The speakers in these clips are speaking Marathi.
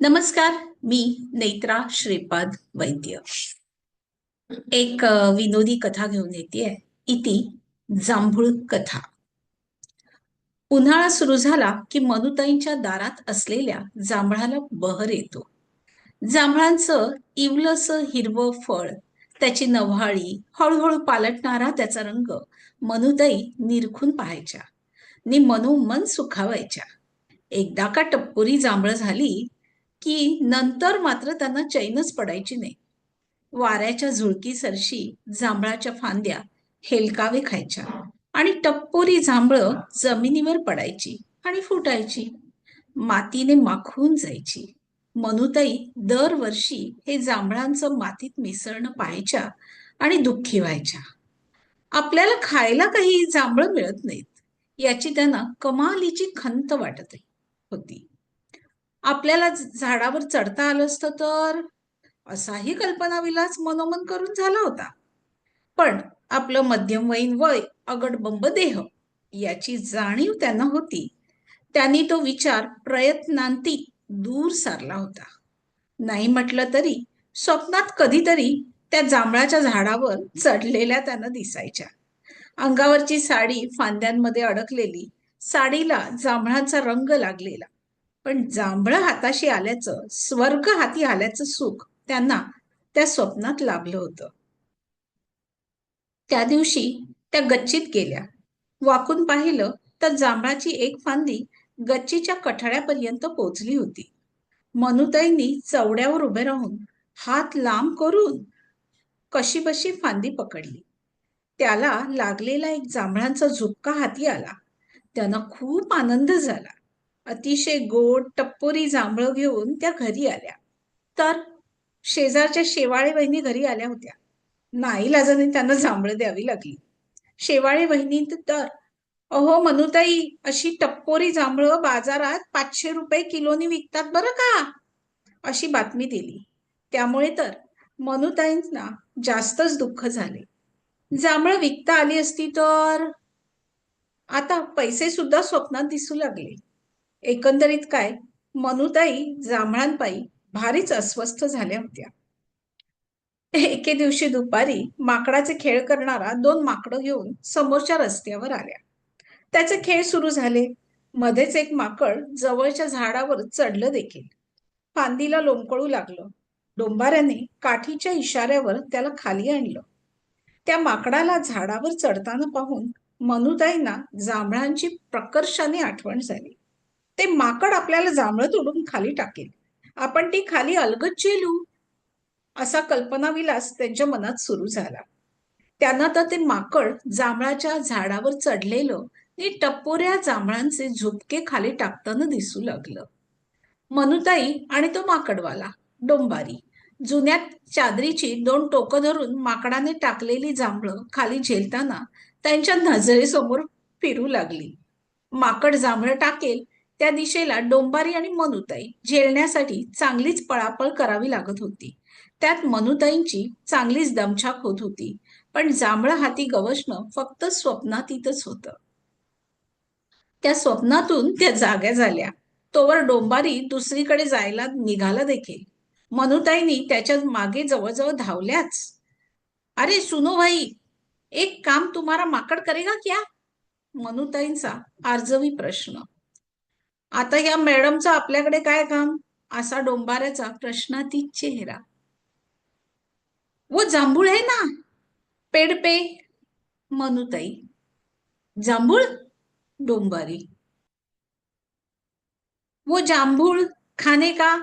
नमस्कार मी नेत्रा श्रीपाद वैद्य. एक विनोदी कथा घेऊन येते इति जांभूळ कथा. उन्हाळा सुरू झाला की मनुताईंच्या दारात असलेल्या जांभळाला बहर येतो. जांभळांचं इवलस हिरवं फळ त्याची नव्हाळी हळूहळू पालटणारा त्याचा रंग मनुताई निरखून पाहायच्या. नि मनोमन सुखावायच्या. एकदा का टप्पुरी जांभळ झाली की नंतर मात्र त्यांना चैनच पडायची नाही. वाऱ्याच्या झुळकीसरशी जांभळाच्या फांद्या हेलकावे खायच्या आणि टप्पोरी जांभळं जमिनीवर पडायची आणि फुटायची. मातीने माखून जायची. मनुताई दरवर्षी हे जांभळांचं मातीत मिसळणं पाहायच्या आणि दुःखी व्हायच्या. आपल्याला खायला काही जांभळं मिळत नाहीत. याची त्यांना कमालीची खंत वाटत होती. आपल्याला झाडावर चढता आलं असतं तर असाही कल्पनाविलास मनोमन करून झाला होता. पण आपलं मध्यमवयीन वय अगडबंब देह याची जाणीव त्यांना होती. त्यांनी तो विचार प्रयत्नांती दूर सारला होता. नाही म्हटलं तरी स्वप्नात कधीतरी त्या जांभळाच्या झाडावर चढलेल्या त्यांना दिसायच्या. अंगावरची साडी फांद्यांमध्ये अडकलेली साडीला जांभळाचा रंग लागलेला. पण जांभळं हाताशी आल्याचं स्वर्ग हाती आल्याचं सुख त्यांना त्या स्वप्नात लाभलं होतं. त्या दिवशी त्या गच्चीत गेल्या. वाकून पाहिलं तर जांभळाची एक फांदी गच्चीच्या कठड्यापर्यंत पोचली होती. मनुताईंनी चवड्यावर उभे राहून हात लांब करून कशी बशी फांदी पकडली. त्याला लागलेला एक जांभळांचा झुपका हाती आला. त्यांना खूप आनंद झाला. अतिशय गोड टप्पोरी जांभळं घेऊन त्या घरी आल्या. तर शेजारच्या शेवाळे बहिणी घरी आल्या होत्या. नाही लाजाने त्यांना जांभळं द्यावी लागली. शेवाळे बहिणी तर अहो मनुताई अशी टप्पोरी जांभळं बाजारात पाचशे रुपये किलोनी विकतात बरं का? अशी बातमी दिली. त्यामुळे तर मनुताईंना जास्तच दुःख झाले. जांभळं विकता आली असती तर? आता पैसे सुद्धा स्वप्नात दिसू लागले. एकंदरीत काय? मनुताई जांभळांपायी भारीच अस्वस्थ झाल्या होत्या. एके दिवशी दुपारी माकडाचे खेळ करणारा दोन माकडं घेऊन समोरच्या रस्त्यावर आल्या. त्याचे खेळ सुरू झाले. मध्येच एक माकड जवळच्या झाडावर चढलं देखील. फांदीला लोंबकळू लागलं. डोंबाऱ्याने काठीच्या इशाऱ्यावर त्याला खाली आणलं. त्या माकडाला झाडावर चढताना पाहून मनुताईंना जांभळांची प्रकर्षाने आठवण झाली. ते माकड आपल्याला जांभळं तोडून खाली टाकेल. आपण ती खाली अलगत चेलू. असा कल्पनाविलास त्यांच्या मनात सुरू झाला. त्यांना तर ते माकड जांभळाच्या झाडावर चढलेलं आणि टप्पोऱ्या जांभळांचे झुपके खाली टाकताना दिसू लागलं. मनुताई आणि तो माकडवाला डोंबारी जुन्या चादरीची दोन टोकं धरून माकडाने टाकलेली जांभळं खाली झेलताना त्यांच्या नजरेसमोर फिरू लागली. माकड जांभळं टाकेल त्या दिशेला डोंबारी आणि मनुताई झेलण्यासाठी चांगलीच पळापळ करावी लागत होती. त्यात मनुताईंची चांगलीच दमछाक होत होती. पण जांभळं हाती गवसणं फक्त स्वप्नातीतच होतं. त्या स्वप्नातून त्या जाग्या झाल्या. तोवर डोंबारी दुसरीकडे जायला निघाला देखील. मनुताईंनी त्याच्यामागे जवळजवळ धावल्याच. अरे सुनो भाई एक काम तुम्हाला माकड करेगा क्या? मनुताईंचा आर्जवी प्रश्न. आता या मॅडमचं आपल्याकडे काय काम? असा डोंबाऱ्याचा प्रश्नाती चेहरा. वो जांभूळ आहे ना? पेडपे मनुताई जांभूळ? डोंबारी. व जांभूळ खाणे का?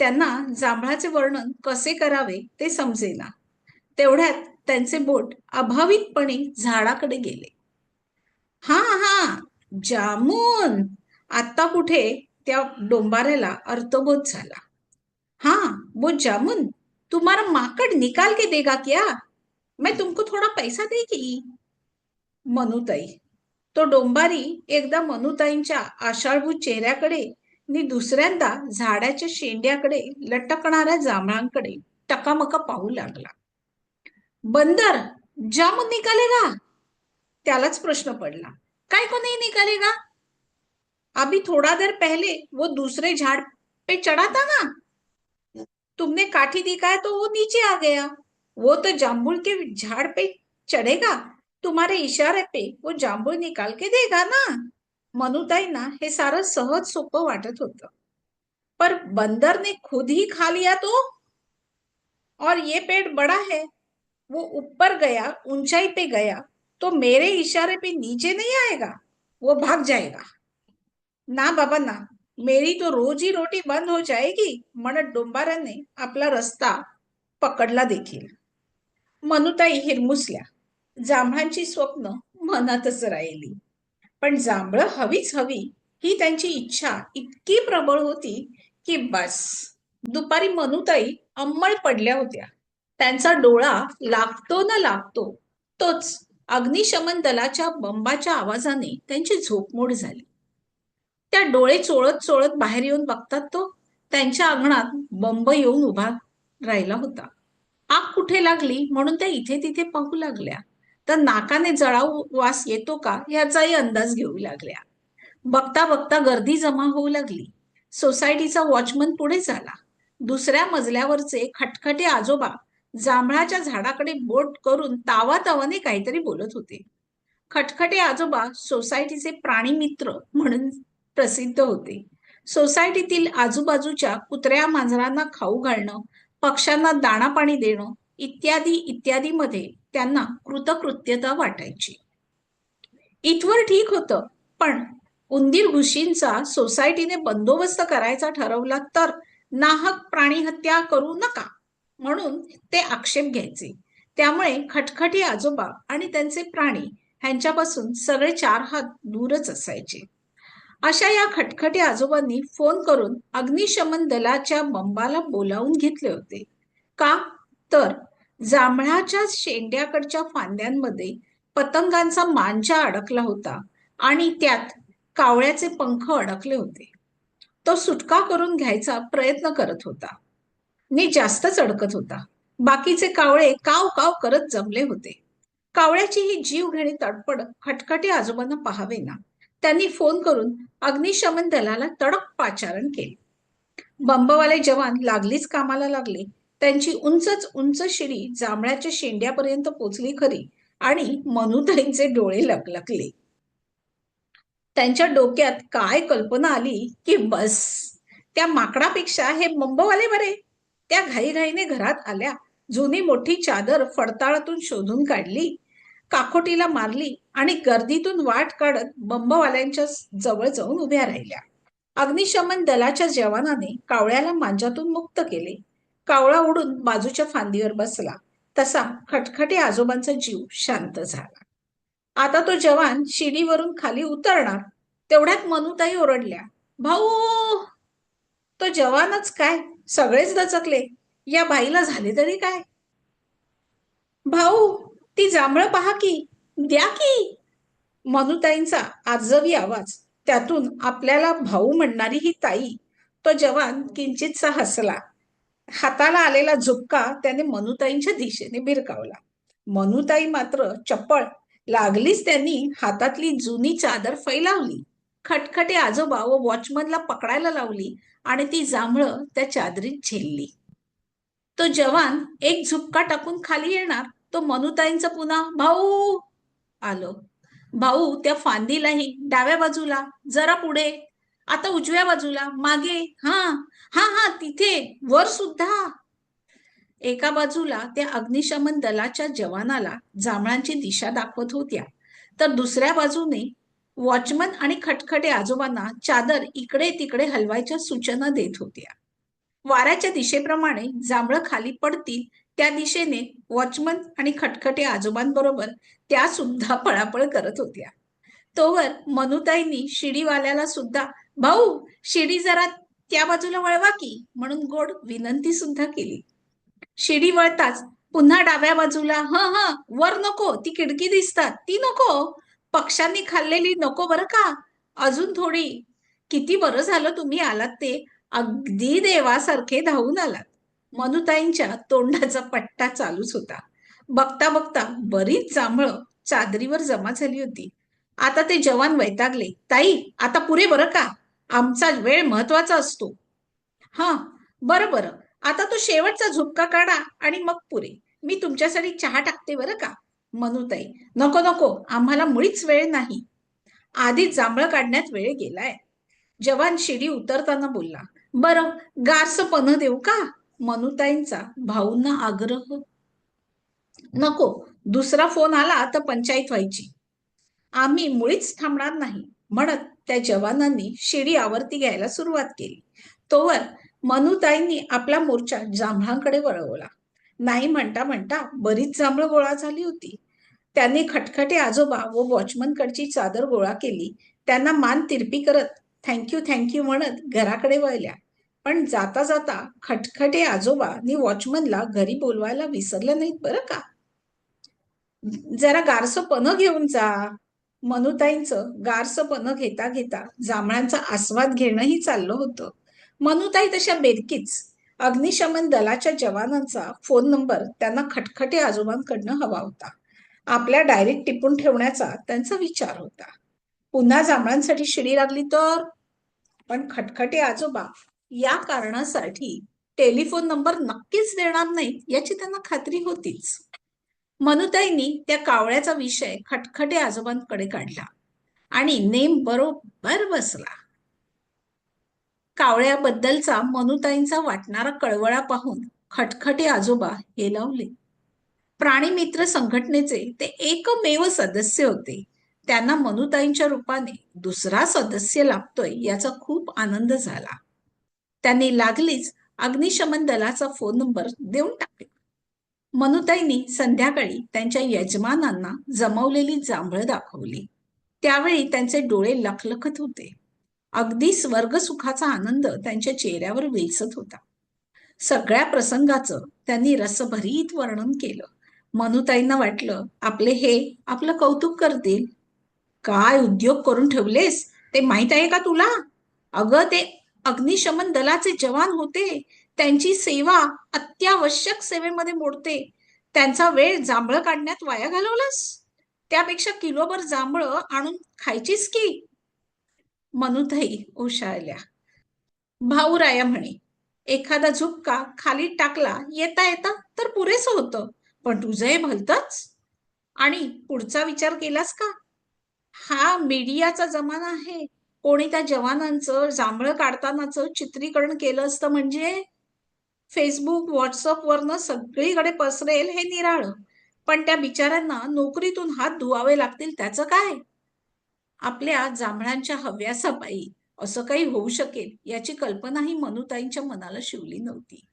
त्यांना जांभळाचे वर्णन कसे करावे ते समजेना. तेवढ्यात त्यांचे बोट अभावितपणे झाडाकडे गेले. हा हा जामून! आता कुठे त्या डोंबारेला अर्थबोध झाला. हा वो जामुन. तुम्हारा माकड़ निकाल के देगा क्या? मैं तुमको थोड़ा पैसा देगी मनुताई. तो डोंबारी एकदा मनुताईंच्या आषाढभू चेहऱ्याकडे नि दुसऱ्यांदा झाडाच्या शेंड्याकडे लटकणाऱ्या जांभळांकडे टकामका पाहू लागला. बंदर जामुन निकालेगा? त्यालाच प्रश्न पडला. काय कोणी निकालेगा? अभी थोड़ा देर पहले वो दूसरे झाड़ पे चढ़ा था ना? तुमने काठी दिखाया तो वो नीचे आ गया। वो तो जामुन के झाड़ पे चढ़ेगा। तुम्हारे इशारे पे वो जांभूळ निकाल के देगा ना? मनुताईंना हे सारं सहज सोपं वाटत होतं। पर बंदर ने खुद ही खा लिया तो? और ये पेड़ बड़ा है, वो ऊपर गया, ऊंचाई पे गया तो मेरे इशारे पे नीचे नहीं आएगा? वो भाग जाएगा। ना बाबा ना. मेरी तो रोजी रोटी बंद हो जाएगी. म्हणत डोंबाराने आपला रस्ता पकडला देखील. मनुताई हिरमुसल्या. जांभळांची स्वप्न मनातच राहिली. पण जांभळं हवीच हवी. ही त्यांची इच्छा इतकी प्रबळ होती की बस. दुपारी मनुताई अंमळ पडल्या होत्या. त्यांचा डोळा लागतो न लागतो तोच अग्निशमन दलाच्या बंबाच्या आवाजाने त्यांची झोपमोड झाली. त्या डोळे चोळत चोळत बाहेर येऊन बघतात तो. त्यांच्या अंगणात बंब येऊन उभा राहिला होता. आग कुठे लागली? म्हणून त्या इथे तिथे पाहू लागल्या. तर नाकाने जळाऊ वास येतो का? याचाही अंदाज घेऊ लागल्या. बघता बघता गर्दी जमा होऊ लागली. सोसायटीचा वॉचमन पुढे झाला. दुसऱ्या मजल्यावरचे खटखटे आजोबा जांभळाच्या झाडाकडे बोट करून तावातावाने काहीतरी बोलत होते. खटखटे आजोबा सोसायटीचे प्राणी मित्र म्हणून प्रसिद्ध होते. सोसायटीतील आजूबाजूच्या कुत्र्या मांजरांना खाऊ घालणं पक्ष्यांना दाणा पाणी देणं इत्यादी इत्यादी मध्ये त्यांना कृतकृत्यता वाटायची. इथवर ठीक होतं पण उंदीर घुशींचा सोसायटीने बंदोबस्त करायचा ठरवला तर नाहक प्राणी हत्या करू नका म्हणून ते आक्षेप घ्यायचे. त्यामुळे खटखटी आजोबा आणि त्यांचे प्राणी ह्यांच्यापासून सगळे चार हात दूरच असायचे. अशा या खटखटे आजोबांनी फोन करून अग्निशमन दलाच्या बंबाला बोलावून घेतले होते. का? तर जांभळाच्या शेंड्याकडच्या फांद्यांमध्ये पतंगांचा मांजा अडकला होता आणि त्यात कावळ्याचे पंख अडकले होते. तो सुटका करून घ्यायचा प्रयत्न करत होता. मी जास्तच अडकत होता. बाकीचे कावळे काव काव करत जमले होते. कावळ्याची ही जीवघेणी तडपड खटखटे आजोबांना पाहावे ना त्यांनी फोन करून अग्निशमन दलाला तडक पाचारण केले. बंबवाले जवान लागलीच कामाला लागले. त्यांची उंचच उंच शिडी जांभळ्याच्या शेंड्यापर्यंत पोचली खरी आणि मनुताईंचे डोळे लकलकले. त्यांच्या डोक्यात काय कल्पना आली की बस त्या माकडापेक्षा हे बंबवाले बरे. त्या घाईघाईने घरात आल्या जुनी मोठी चादर फडताळातून शोधून काढली. काकोटीला मारली आणि गर्दीतून वाट काढत बंबवाल्यांच्या जवळ जाऊन उभ्या राहिल्या. अग्निशमन दलाच्या जवानाने कावळ्याला मांजातून मुक्त केले. कावळा उडून बाजूच्या फांदीवर बसला. तसा खटखटे आजोबांचा जीव शांत झाला. आता तो जवान शिडीवरून खाली उतरणार तेवढ्यात मनुताई ओरडल्या भाऊ तो जवानच काय? सगळेच दचकले. या बाईला झाले तरी काय? भाऊ ती जांभळं पहा की द्या की. मनुताईंचा आजवी आवाज. त्यातून आपल्याला भाऊ म्हणणारी ही ताई तो जवान किंचितसा हसला. हाताला आलेला झुपका त्याने मनुताईंच्या दिशेने भिरकावला. मनुताई मात्र चप्पळ लागलीच त्यांनी हातातली जुनी चादर फैलावली. खटखटे आजोबा व वॉचमनला पकडायला लावली आणि ती जांभळं त्या चादरीत झेलली. तो जवान एक झुपका टाकून खाली येणार तो मनुताईंचा पुन्हा भाऊ आलो. भाऊ त्या फांदीलाही डाव्या बाजूला जरा पुढे आता उजव्या बाजूला मागे हा हा हा तिथे वर सुद्धा. एका बाजूला त्या अग्निशमन दलाच्या जवानाला जांभळांची दिशा दाखवत होत्या. तर दुसऱ्या बाजूने वॉचमन आणि खटखटे आजोबांना चादर इकडे तिकडे हलवायच्या सूचना देत होत्या. वाऱ्याच्या दिशेप्रमाणे जांभळं खाली पडतील त्या दिशेने वॉचमन आणि खटखटे आजोबांबरोबर त्या सुद्धा पळापळ करत होत्या. तोवर मनुताईंनी शिडीवाल्याला सुद्धा भाऊ शिडी जरा त्या बाजूला वळवा की म्हणून गोड विनंती सुद्धा केली. शिडी वळताच पुन्हा डाव्या बाजूला ह ह वर नको ती खिडकी दिसतात ती नको पक्ष्यांनी खाल्लेली नको बरं का अजून थोडी किती बरं झालं तुम्ही आलात ते अगदी देवासारखे धावून आलात. मनुताईंच्या तोंडाचा पट्टा चालूच होता. बघता बघता बरीच जांभळं चादरीवर जमा झाली होती. आता ते जवान वैतागले ताई आता पुरे बरं का? आमचा वेळ महत्त्वाचा असतो. हा बरं बरं. आता तो शेवटचा झुपका काढा आणि मग पुरे. मी तुमच्यासाठी चहा टाकते बरं का? मनुताई नको नको. आम्हाला मुळीच वेळ नाही. आधी जांभळं काढण्यात वेळ गेलाय. जवान शिडी उतरताना बोलला बरं गारस पन देऊ का? मनुताईंचा भाऊंना आग्रह. नको दुसरा फोन आला तर पंचायत व्हायची. आम्ही मुळीच थांबणार नाही म्हणत त्या जवानांनी शिडी आवर्ती घ्यायला सुरुवात केली. तोवर मनुताईंनी आपला मोर्चा जांभळांकडे वळवला. नाही म्हणता म्हणता बरीच जांभळ गोळा झाली होती. त्यांनी खटखटे आजोबा व वॉचमनकडची चादर गोळा केली. त्यांना मान तिरपी करत थँक्यू थँक्यू म्हणत घराकडे वळल्या. पण जाता जाता खटखटे आजोबांनी वॉचमनला घरी बोलवायला विसरलं नाहीत बरं का? जरा गारसं पन घेऊन जा. मनुताईंचं गारसं पण घेता घेता जांभळांचा आस्वाद घेणंही चाललं होतं. मनुताई तशा बेरकीच. अग्निशमन दलाच्या जवानांचा फोन नंबर त्यांना खटखटे आजोबांकडनं हवा होता. आपल्या डायरीत टिपून ठेवण्याचा त्यांचा विचार होता. पुन्हा जांभळांसाठी शिडी लागली तर? पण खटखटे आजोबा या कारणासाठी टेलिफोन नंबर नक्कीच देणार नाहीत याची त्यांना खात्री होतीच. मनुताईंनी त्या कावळ्याचा विषय खटखटे आजोबांकडे काढला आणि नेम बरोबर बसला. कावळ्याबद्दलचा मनुताईंचा वाटणारा कळवळा पाहून खटखटे आजोबा हे लावले प्राणीमित्र संघटनेचे ते एकमेव सदस्य होते. त्यांना मनुताईंच्या रूपाने दुसरा सदस्य लाभतोय याचा खूप आनंद झाला. त्यांनी लागलीच अग्निशमन दलाचा फोन नंबर देऊन टाकला. मनुताईंनी संध्याकाळी त्यांच्या यजमानांना जमवलेली जांभळं दाखवली. त्यावेळी त्यांचे डोळे लखलखत होते. अगदी स्वर्ग सुखाचा आनंद त्यांच्या चेहऱ्यावर विलसत होता. सगळ्या प्रसंगाचं त्यांनी रसभरीत वर्णन केलं. मनुताईंना वाटलं आपले हे आपलं कौतुक करतील. काय उद्योग करून ठेवलेस? ते माहीत आहे का तुला? अगं ते अग्निशमन दलाचे जवान होते. त्यांची सेवा अत्यावश्यक सेवेमध्ये मोडते. त्यांचा वेळ जांभळं काढण्यात वाया घालवलास? त्यापेक्षा किलोभर जांभळं आणून खायचीच की? मनुधाई ओशाळल्या. भाऊराया म्हणे एखादा झुपका खाली टाकला येता येता तर पुरेस होतं पण तुझं हे भलतच. आणि पुढचा विचार केलास का? हा मीडियाचा जमाना आहे. कोणी त्या जवानांचं जांभळं काढतानाचं चित्रीकरण केलं असतं म्हणजे फेसबुक व्हॉट्सअप वरनं सगळीकडे पसरेल हे निराळ. पण त्या बिचाऱ्यांना नोकरीतून हात धुवावे लागतील त्याचं काय? आपल्या जांभळांच्या हव्यासापायी असं काही होऊ शकेल याची कल्पनाही मनुताईंच्या मनाला शिवली नव्हती.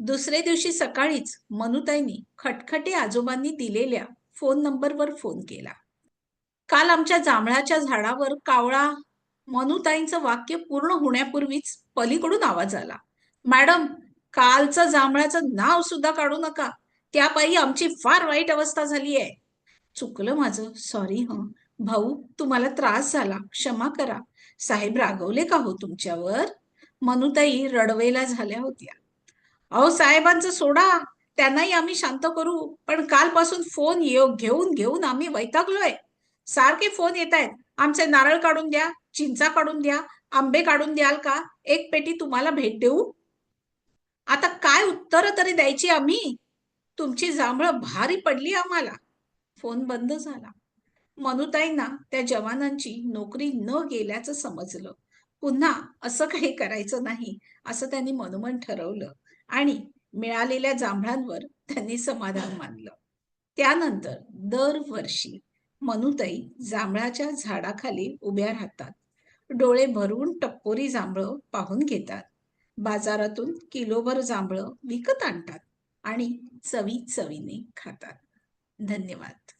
दुसरे दिवशी सकाळीच मनुताईंनी खटखटे आजोबांनी दिलेल्या फोन नंबरवर फोन केला. काल आमच्या जांभळाच्या झाडावर कावळा मनुताईंचं वाक्य पूर्ण होण्यापूर्वीच पलीकडून आवाज आला. मॅडम कालचं जांभळाचं नाव सुद्धा काढू नका. त्यापायी आमची फार वाईट अवस्था झाली आहे चुकलं माझं. सॉरी ह. भाऊ तुम्हाला त्रास झाला. क्षमा करा. साहेब रागवले का हो तुमच्यावर? मनुताई रडवेला झाल्या होत्या. अहो साहेबांचं सोडा. त्यांनाही आम्ही शांत करू. पण कालपासून फोन येऊ घेऊन घेऊन आम्ही वैतागलोय. सारखे फोन येत आहेत. आमचे नारळ काढून द्या चिंचा काढून द्या आंबे काढून द्याल का? एक पेटी तुम्हाला भेट देऊ. आता काय उत्तर तरी द्यायची आम्ही? तुमची जांभळं भारी पडली आम्हाला. फोन बंद झाला. मनुताईंना त्या जवानांची नोकरी न गेल्याचं समजलं. पुन्हा असं काही करायचं नाही असं त्यांनी मनोमन ठरवलं आणि मिळालेल्या जांभळांवर त्यांनी समाधान मानलं. त्यानंतर दरवर्षी मनुताई जांभळाच्या झाडाखाली उभ्या राहतात. डोळे भरून टप्पोरी जांभळं पाहून घेतात. बाजारातून किलोभर जांभळं विकत आणतात आणि चवी चवीने खातात. धन्यवाद.